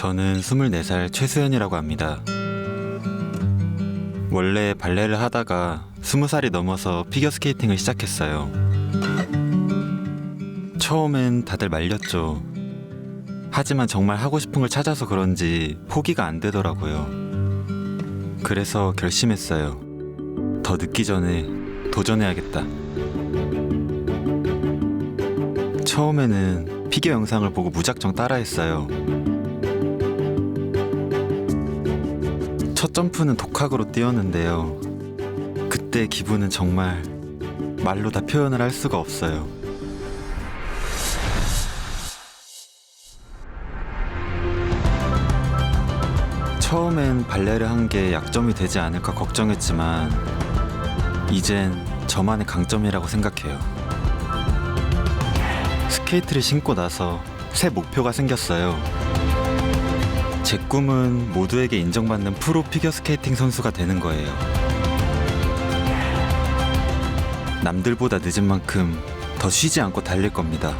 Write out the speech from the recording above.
저는 24살 최수연이라고 합니다. 원래 발레를 하다가 20살이 넘어서 피겨스케이팅을 시작했어요. 처음엔 다들 말렸죠. 하지만 정말 하고 싶은 걸 찾아서 그런지 포기가 안 되더라고요. 그래서 결심했어요. 더 늦기 전에 도전해야겠다. 처음에는 피겨 영상을 보고 무작정 따라했어요. 첫 점프는 독학으로 뛰었는데요. 그때 기분은 정말 말로 다 표현을 할 수가 없어요. 처음엔 발레를 한 게 약점이 되지 않을까 걱정했지만 이젠 저만의 강점이라고 생각해요. 스케이트를 신고 나서 새 목표가 생겼어요. 제 꿈은 모두에게 인정받는 프로 피겨 스케이팅 선수가 되는 거예요. 남들보다 늦은 만큼 더 쉬지 않고 달릴 겁니다.